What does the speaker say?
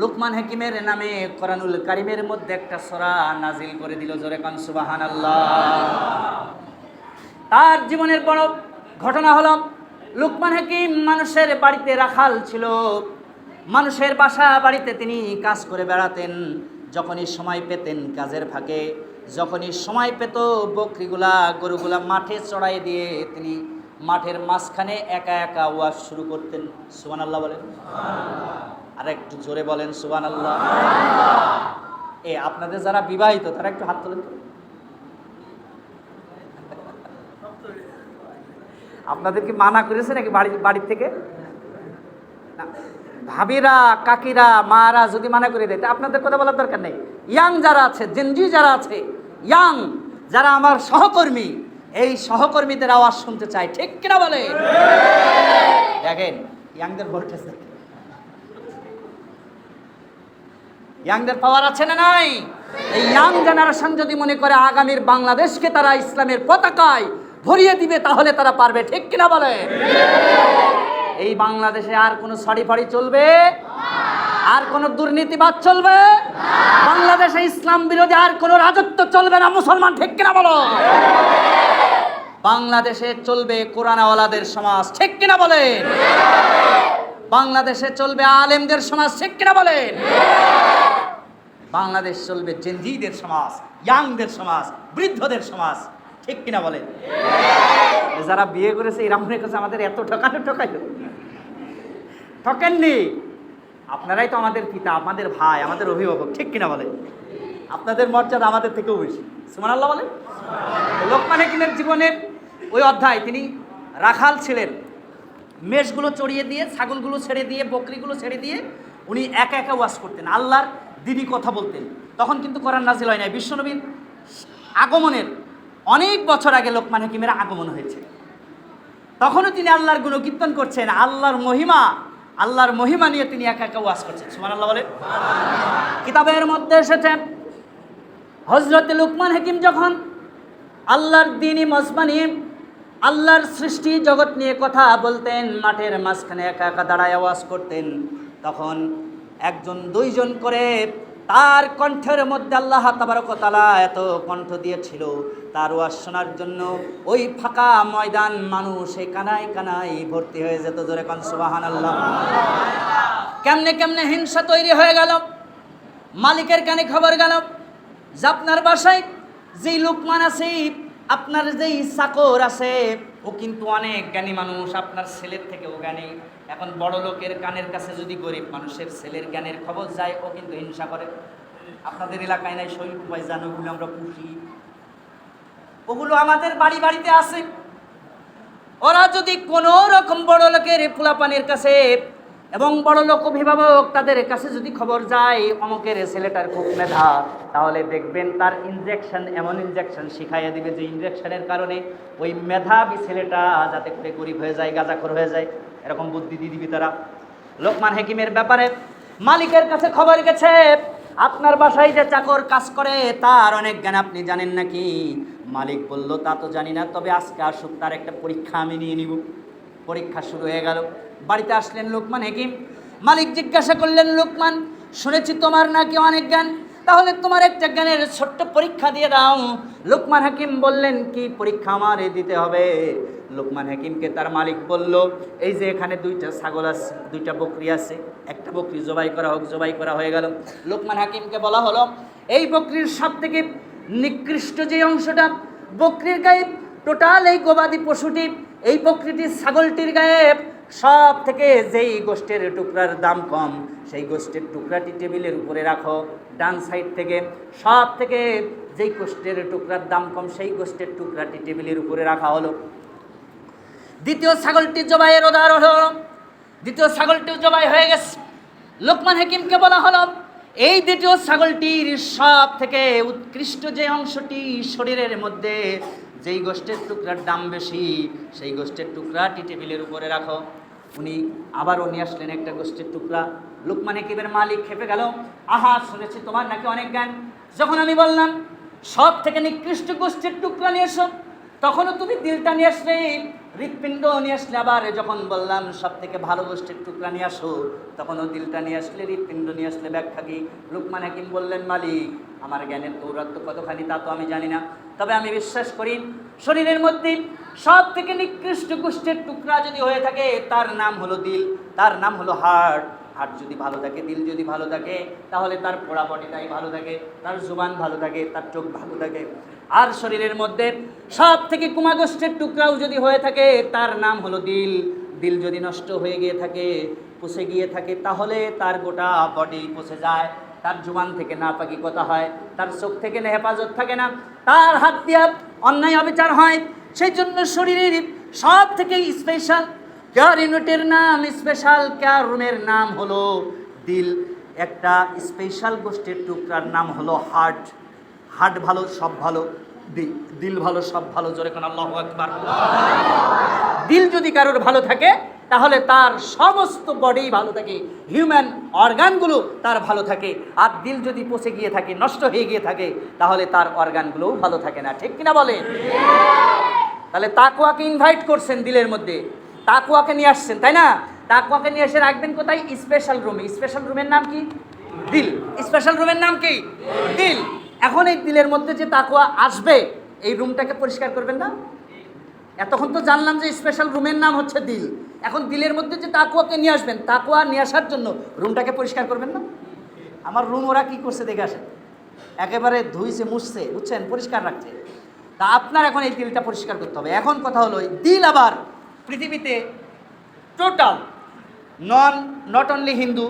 লুকমান হাকিমের নামে কোরআনুল কারিমের মধ্যে একটা সরা নাজিল করে দিল, জোরে কান সুবাহান তার জীবনের বড় ঘটনা হলো, লুকমান হাকিম মানুষের বাড়িতে রাখাল ছিল। মানুষের বাসা বাড়িতে তিনি কাজ করে বেড়াতেন, যখনই সময় পেতেন কাজের ফাঁকে। যখনই সময় পেত, বকরিগুলা, গরুগুলা মাঠে চড়াই দিয়ে তিনি মাঠের মাঝখানে একা একা ওয়াজ শুরু করতেন। সুবান আল্লাহ বলেন। আর একটু জোরে বলেন সুবান আল্লাহ এ আপনাদের যারা বিবাহিত তারা একটু হাত তোলেন তো। আপনাদের কি মানা করেছে নাকি বাড়ি বাড়ির থেকে? না, ভাবিরা কাকিরা মারা যদি মানা করে দেয় তা আপনাদের কথা বলার দরকার নেই। ইয়াং যারা আছে জেনজি যারা আছে ইয়াং যারা আমার সহকর্মী এই সহকর্মীদের আওয়াজ শুনতে চাই ঠিক কিনা বলে দেখেন ইয়াংদের ভোল্টেজ দেখেন ইয়াংদের পাওয়ার আছে না নাই? এই ইয়াং জেনারেশন যদি মনে করে আগামীর বাংলাদেশকে তারা ইসলামের পতাকায় ভরিয়ে দিবে, তাহলে তারা পারবে, ঠিক কিনা বলে? এই বাংলাদেশে আর কোনো সাড়ি ফাড়ি চলবে? আর কোনো দুর্নীতিবাদ চলবে? বাংলাদেশে ইসলাম বিরোধী আর কোনো রাজত্ব চলবে না, মুসলমান, ঠিক কিনা বলো? বাংলাদেশে চলবে কোরআনাওয়ালাদের সমাজ, ঠিক কিনা বলেন বাংলাদেশে চলবে আলেমদের সমাজ, ঠিক কিনা বলেন বাংলাদেশ চলবে জেনজিদের সমাজ ইয়াংদের সমাজ বৃদ্ধদের সমাজ। ঠিক কিনা বলেন? যারা বিয়ে করেছে এরা মনে করছে আমাদের এত ঠকানো ঠকাইলো। ঠকেননি? আপনারাই তো আমাদের পিতা আমাদের ভাই আমাদের অভিভাবক ঠিক কিনা বলেন? আপনাদের মর্যাদা আমাদের থেকেও বেশি। সুমান আল্লাহ বলেন? লোকমান হাকিমের জীবনের ওই অধ্যায় তিনি রাখাল ছিলেন। মেষগুলো চড়িয়ে দিয়ে ছাগলগুলো ছেড়ে দিয়ে বকরিগুলো ছেড়ে দিয়ে উনি একা একা ওয়াশ করতেন। আল্লাহর দিদি কথা বলতেন। তখন কিন্তু কোরআন নাজিল হয় নাই। বিশ্বনবীর আগমনের অনেক বছর আগে লোকমান হাকিমের আগমন হয়েছে। তখনও তিনি আল্লাহর গুণকীর্তন করছেন। আল্লাহর মহিমা আল্লাহর মহিমা নিয়ে তিনি একা একা ওয়াজ করছেন। সুমান আল্লাহ বলে কিতাবের মধ্যে এসেছে হজরত লুকমান হাকিম যখন আল্লাহর দিনই মজমানি, আল্লাহর সৃষ্টি জগৎ নিয়ে কথা বলতেন, মাঠের মাঝখানে একা একা দাঁড়ায় আওয়াজ করতেন, তখন একজন, দুইজন করে তার কণ্ঠের মধ্যে আল্লাহ তাবারকতালা এত কণ্ঠ দিয়েছিল। তার ওয়াজ শোনার জন্য ওই ফাঁকা ময়দান মানুষ এই কানায় কানায় ভর্তি হয়ে যেত জোরে কন সুবাহান আল্লাহ কেমনে কেমনে হিংসা তৈরি হয়ে গেল। মালিকের কানে খবর গেল। যে আপনার বাসায় যেই লোকমান আছে, আপনার যেই চাকর আছে ও কিন্তু অনেক জ্ঞানী মানুষ, আপনার ছেলের থেকেও জ্ঞানী। এখন বড় লোকের কানের কাছে যদি গরিব মানুষের ছেলের জ্ঞানের খবর যায়, ও কিন্তু হিংসা করে। আপনাদের এলাকায় নাই শৈল উপায় জানো ওগুলো আমরা পুষি। ওগুলো আমাদের বাড়ি বাড়িতে আছে। ওরা যদি কোনো রকম বড় লোকের পোলাপানের কাছে এবং বড় লোক অভিভাবক তাদের কাছে যদি খবর যায়, অমকের ছেলেটার খুব মেধা, তাহলে দেখবেন তার ইনজেকশন এমন ইনজেকশন শিখাইয়া দিবে যে ইনজেকশনের কারণে ওই মেধাবী ছেলেটা যাতে করে গরিব হয়ে যায়, গাঁজাখর হয়ে যায়। এরকম বুদ্ধি দিয়ে দিবি তারা। লোকমান হেকিমের ব্যাপারে মালিকের কাছে খবর গেছে, আপনার বাসায় যে চাকর কাজ করে, তার অনেক জ্ঞান আপনি জানেন নাকি? মালিক বলল, তা তো জানি না, তবে আজকে আসুক, তার একটা পরীক্ষা আমি নিয়ে নিব। পরীক্ষা শুরু হয়ে গেল। বাড়িতে আসলেন লোকমান হেকিম। মালিক জিজ্ঞাসা করলেন, লোকমান, শুনেছি তোমার নাকি অনেক জ্ঞান। তাহলে তোমার একটা জ্ঞানের ছোট্ট পরীক্ষা দিয়ে দাও। লোকমান হাকিম বললেন, কি পরীক্ষা আমার দিতে হবে? লোকমান হাকিমকে তার মালিক বলল, এই যে এখানে দুইটা ছাগল আছে, দুইটা বকরি আছে, একটা বকরি জবাই করা হোক, জবাই করা হয়ে গেল। লোকমান হাকিমকে বলা হলো, এই বকরির সব থেকে নিকৃষ্ট যে অংশটা, বকরির গায়ে টোটাল এই গবাদি পশুটি এই বকরিটির ছাগলটির গায়ে সব থেকে যেই গোষ্ঠের টুকরার দাম কম, সেই গোষ্ঠের টুকরাটি টেবিলের উপরে রাখো, ডান সাইড থেকে। সব থেকে যেই গোষ্ঠের টুকরার দাম কম, সেই গোষ্ঠের টুকরাটি টেবিলের উপরে রাখা হলো। দ্বিতীয় ছাগলটি জবাইয়ের উদাহরণ হলো। দ্বিতীয় ছাগলটিও জবাই হয়ে গেছে। লোকমান হাকিমকে বলা হলো, এই দ্বিতীয় ছাগলটির সব থেকে উৎকৃষ্ট যে অংশটি শরীরের মধ্যে, যেই গোষ্ঠের টুকরার দাম বেশি, সেই গোষ্ঠের টুকরাটি টেবিলের উপরে রাখো। উনি আবারও নিয়ে আসলেন একটা গোষ্ঠীর টুকরা। লোকমান হাকিমের মালিক খেপে গেল। আহা, শুনেছি তোমার নাকি অনেক জ্ঞান। যখন আমি বললাম, সব থেকে নিকৃষ্ট গোষ্ঠীর টুকরা নিয়ে এসো, তখনও তুমি দিলটা নিয়ে আসলে হৃৎপিণ্ড নিয়ে আসলে। আবার যখন বললাম, সব থেকে ভালো গোষ্ঠীর টুকরা নিয়ে আসো, তখনও দিলটা নিয়ে আসলে, হৃৎপিণ্ড নিয়ে আসলে ব্যাখ্যা কি লুকমান হাকিম বললেন, মালিক আমার জ্ঞানের দৌরাত্ম কতখানি তা তো আমি জানি না। তবে আমি বিশ্বাস করি, শরীরের মধ্যে সব থেকে নিকৃষ্ট গোষ্ঠীর টুকরা যদি হয়ে থাকে, তার নাম হলো দিল, তার নাম হলো হার্ট হার্ট যদি ভালো থাকে, দিল যদি ভালো থাকে, তাহলে তার পোড়া বডিটাই ভালো থাকে, তার জুবান ভালো থাকে, তার চোখ ভালো থাকে। আর শরীরের মধ্যে সব থেকে কুমাগোষ্ঠের টুকরাও যদি হয়ে থাকে, তার নাম হলো দিল। দিল যদি নষ্ট হয়ে গিয়ে থাকে, পুষে গিয়ে থাকে, তাহলে তার গোটা বডি পুষে যায়। তার জুবান থেকে না পাকি কথা হয়, তার চোখ থেকে না হেফাজত থাকে না, তার হাত দিয়া অন্যায় অবিচার হয় সেই জন্য শরীরের সব থেকে স্পেশাল কেয়ার ইউনিটের নাম স্পেশাল কেয়ার রুমের নাম হলো দিল। একটা স্পেশাল গোষ্ঠীর টুকরার নাম হলো হার্ট। হার্ট ভালো, সব ভালো দিল ভালো, সব ভালো, জোরে কোন আল্লাহ একবার দিল যদি কারোর ভালো থাকে তাহলে তার সমস্ত বডি ভালো থাকে হিউম্যান অর্গানগুলো তার ভালো থাকে। আর দিল যদি পচে গিয়ে থাকে, নষ্ট হয়ে গিয়ে থাকে, তাহলে তার অর্গানগুলোও ভালো থাকে না। ঠিক কিনা বলে তাহলে তাকুয়াকে ইনভাইট করছেন দিলের মধ্যে। তাকুয়াকে নিয়ে আসছেন, তাই না? তাকুয়াকে নিয়ে এসে রাখবেন কোথায়? স্পেশাল রুমে স্পেশাল রুমের নাম কি? দিল। স্পেশাল রুমের নাম কি? দিল। এখন এই দিলের মধ্যে যে তাকুয়া আসবে, এই রুমটাকে পরিষ্কার করবেন না? এতক্ষণ তো জানলাম যে স্পেশাল রুমের নাম হচ্ছে দিল। এখন দিলের মধ্যে যে তাকুয়াকে নিয়ে আসবেন, তাকুয়া নিয়ে আসার জন্য রুমটাকে পরিষ্কার করবেন না? আমার রুম ওরা কী করছে দেখে আসেন। একেবারে ধুইছে, মুছছে, বুঝছেন? পরিষ্কার রাখছে। তা আপনার এখন এই দিলটা পরিষ্কার করতে হবে। এখন কথা হলো দিল আবার পৃথিবীতে total non not only Hindu